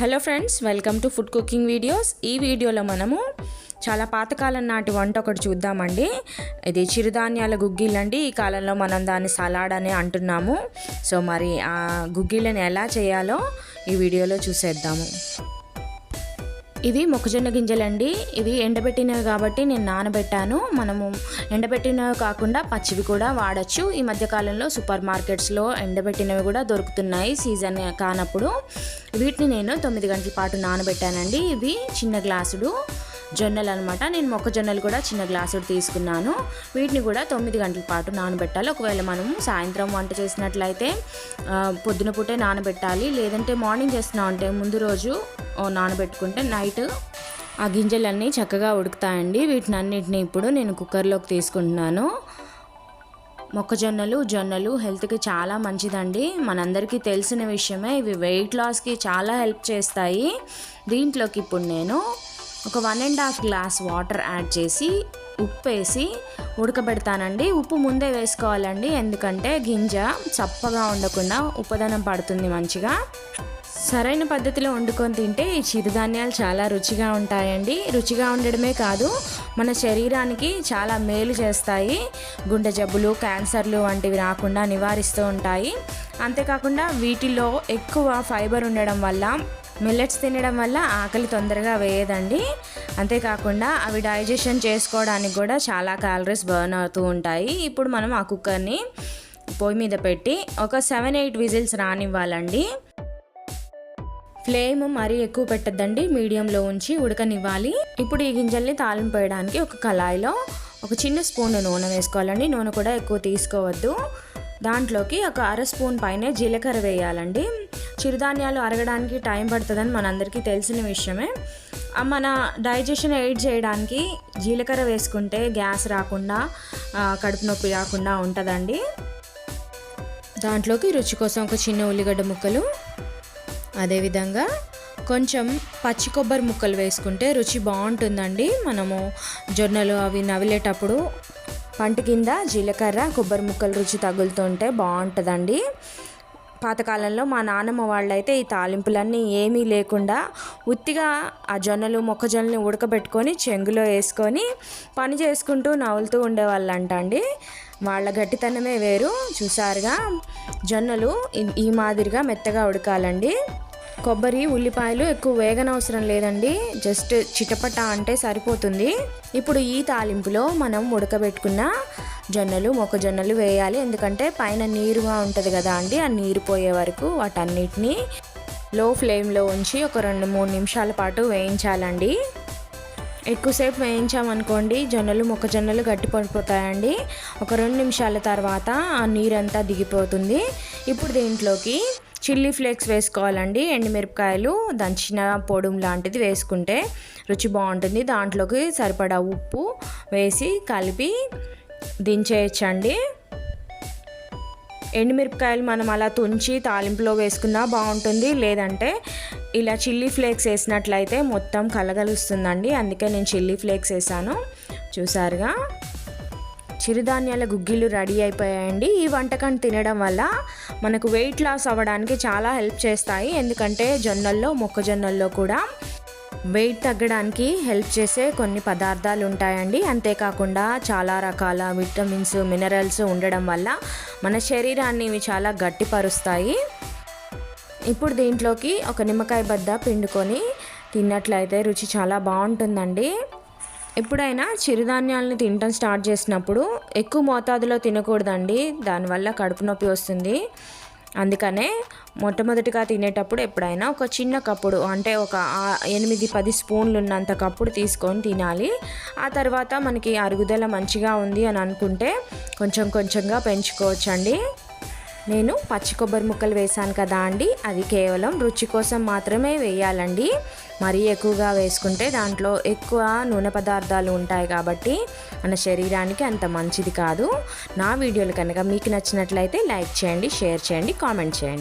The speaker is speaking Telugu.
Hello friends welcome to food cooking videos. ఈ వీడియోలో మనము చాలా పాతకాలం నాటి వంట ఒకటి చూద్దామండి. ఇది చిరుధాన్యాల గుగ్గిళ్ళండి. ఈ కాలంలో మనం దాన్ని సలాడ్ అని అంటున్నాము. సో మరి ఆ గుగ్గిళ్ళని ఎలా చేయాలో ఈ వీడియోలో చూసేద్దాము. ఇవి మొక్కజొన్న గింజలండి. ఇవి ఎండబెట్టినవి కాబట్టి నేను నానబెట్టాను. మనము ఎండబెట్టినవి కాకుండా పచ్చివి కూడా వాడచ్చు. ఈ మధ్యకాలంలో సూపర్ మార్కెట్స్లో ఎండబెట్టినవి కూడా దొరుకుతున్నాయి సీజన్ కానప్పుడు. వీటిని నేను తొమ్మిది గంటల పాటు నానబెట్టానండి. ఇవి చిన్న గ్లాసుడు జొన్నలు అనమాట నేను మొక్కజొన్నలు కూడా చిన్న గ్లాసుడు తీసుకున్నాను. వీటిని కూడా తొమ్మిది గంటల పాటు నానబెట్టాలి. ఒకవేళ మనము సాయంత్రం వంట చేసినట్లయితే పొద్దున పూటే నానబెట్టాలి. లేదంటే మార్నింగ్ చేస్తున్నామంటే ముందు రోజు నానబెట్టుకుంటే నైట్ ఆ గింజలన్నీ చక్కగా ఉడుకుతాయండి. వీటిని అన్నిటిని ఇప్పుడు నేను కుక్కర్లోకి తీసుకుంటున్నాను. మొక్కజొన్నలు జొన్నలు హెల్త్కి చాలా మంచిదండి. మనందరికీ తెలిసిన విషయమే ఇవి వెయిట్ లాస్కి చాలా హెల్ప్ చేస్తాయి. దీంట్లోకి ఇప్పుడు నేను ఒక one and half glass water add చేసి ఉప్పు వేసి ఉడకబెడతానండి. ఉప్పు ముందే వేసుకోవాలండి. ఎందుకంటే గింజ చప్పగా ఉండకుండా ఉపదనం పడుతుంది మంచిగా. సరైన పద్ధతిలో వండుకొని తింటే ఈ చిరుధాన్యాలు చాలా రుచిగా ఉంటాయండి. రుచిగా ఉండడమే కాదు మన శరీరానికి చాలా మేలు చేస్తాయి. గుండె జబ్బులు క్యాన్సర్లు వంటివి రాకుండా నివారిస్తూ ఉంటాయి. అంతేకాకుండా వీటిలో ఎక్కువ ఫైబర్ ఉండడం వల్ల మిల్లెట్స్ తినడం వల్ల ఆకలి తొందరగా వేయదండి. అంతేకాకుండా అవి డైజెషన్ చేసుకోవడానికి కూడా చాలా క్యాలరీస్ బర్న్ అవుతూ ఉంటాయి. ఇప్పుడు మనం ఆ కుక్కర్ని పొయ్యి మీద పెట్టి ఒక సెవెన్ ఎయిట్ విజిల్స్ రానివ్వాలండి. ఫ్లేమ్ మరీ ఎక్కువ పెట్టద్దండి. మీడియంలో ఉంచి ఉడకనివ్వాలి. ఇప్పుడు ఈ గింజల్ని తాలింపు వేయడానికి ఒక కళాయిలో ఒక చిన్న స్పూన్ నూనె వేసుకోవాలండి. నూనె కూడా ఎక్కువ తీసుకోవద్దు. దాంట్లోకి ఒక అర స్పూన్ పైనే జీలకర్ర వేయాలండి. చిరుధాన్యాలు అరగడానికి టైం పడుతుందని మనందరికీ తెలిసిన విషయమే. మన డైజెషన్ ఎయిడ్ చేయడానికి జీలకర్ర వేసుకుంటే గ్యాస్ రాకుండా కడుపు నొప్పి రాకుండా ఉంటుందండి. దాంట్లోకి రుచి కోసం ఒక చిన్న ఉల్లిగడ్డ ముక్కలు అదేవిధంగా కొంచెం పచ్చి కొబ్బరి ముక్కలు వేసుకుంటే రుచి బాగుంటుందండి. మనము జొన్నలు అవి నవిలేటప్పుడు పంట కింద జీలకర్ర కొబ్బరి ముక్కలు రుచి తగులుతుంటే బాగుంటుందండి. పాతకాలంలో మా నాన్నమ్మ వాళ్ళైతే ఈ తాలింపులన్నీ ఏమీ లేకుండా ఉత్తిగా ఆ జొన్నలు మొక్కజొన్నలు ఉడకబెట్టుకొని చెంగులో వేసుకొని పని చేసుకుంటూ నవ్వులుతూ ఉండేవాళ్ళంట అండి. వాళ్ళ గట్టితనమే వేరు. చూసారుగా? జొన్నలు ఈ మాదిరిగా మెత్తగా ఉడకాలండి. కొబ్బరి ఉల్లిపాయలు ఎక్కువ వేగనవసరం లేదండి. జస్ట్ చిటపట అంటే సరిపోతుంది. ఇప్పుడు ఈ తాలింపులో మనం ఉడకబెట్టుకున్న జొన్నలు మొక్కజొన్నలు వేయాలి. ఎందుకంటే పైన నీరుగా ఉంటుంది కదా అండి. ఆ నీరు పోయే వరకు వాటన్నిటిని లో ఫ్లేమ్లో ఉంచి ఒక రెండు మూడు నిమిషాల పాటు వేయించాలండి. ఎక్కువసేపు వేయించామనుకోండి జొన్నలు మొక్కజొన్నలు గట్టి పడిపోతాయండి. ఒక రెండు నిమిషాల తర్వాత ఆ నీరంతా దిగిపోతుంది. ఇప్పుడు దీంట్లోకి చిల్లీ ఫ్లేక్స్ వేసుకోవాలండి ఎండుమిరపకాయలు దంచిన పొడుం లాంటిది వేసుకుంటే రుచి బాగుంటుంది. దాంట్లోకి సరిపడా ఉప్పు వేసి కలిపి దించేయచ్చండి. ఎండుమిరపకాయలు మనం అలా తుంచి తాలింపులో వేసుకున్నా బాగుంటుంది. లేదంటే ఇలా చిల్లీ ఫ్లేక్స్ వేసినట్లయితే మొత్తం కలగలుస్తుందండి. అందుకే నేను చిల్లీ ఫ్లేక్స్ వేసాను. చూసారుగా? చిరుధాన్యాల గుగ్గిళ్ళు రెడీ అయిపోయాయండి. ఈ వంటకం తినడం వల్ల మనకు వెయిట్ లాస్ అవ్వడానికి చాలా హెల్ప్ చేస్తాయి. ఎందుకంటే జొన్నల్లో మొక్కజొన్నల్లో కూడా వెయిట్ తగ్గడానికి హెల్ప్ చేసే కొన్ని పదార్థాలు ఉంటాయండి. అంతేకాకుండా చాలా రకాల విటమిన్స్ మినరల్స్ ఉండడం వల్ల మన శరీరాన్ని ఇవి చాలా గట్టిపరుస్తాయి. ఇప్పుడు దీంట్లోకి ఒక నిమ్మకాయ బద్ద పిండుకొని తిన్నట్లయితే రుచి చాలా బాగుంటుందండి. ఎప్పుడైనా చిరుధాన్యాలను తినటం స్టార్ట్ చేసినప్పుడు ఎక్కువ మోతాదులో తినకూడదండి. దానివల్ల కడుపు నొప్పి వస్తుంది. అందుకనే మొట్టమొదటిగా తినేటప్పుడు ఎప్పుడైనా ఒక చిన్న కప్పుడు అంటే ఒక ఎనిమిది పది స్పూన్లు ఉన్నంత కప్పుడు తీసుకొని తినాలి. ఆ తర్వాత మనకి అరుగుదల మంచిగా ఉంది అని అనుకుంటే కొంచెం కొంచెంగా పెంచుకోవచ్చండి. నేను పచ్చి కొబ్బరి ముక్కలు వేసాను కదా అండి. అది కేవలం రుచి కోసం మాత్రమే వేయాలండి. మరీ ఎక్కువగా వేసుకుంటే దాంట్లో ఎక్కువ నూనె పదార్థాలు ఉంటాయి కాబట్టి మన శరీరానికి అంత మంచిది కాదు. నా వీడియోలు కనుక మీకు నచ్చినట్లయితే లైక్ చేయండి షేర్ చేయండి కామెంట్ చేయండి.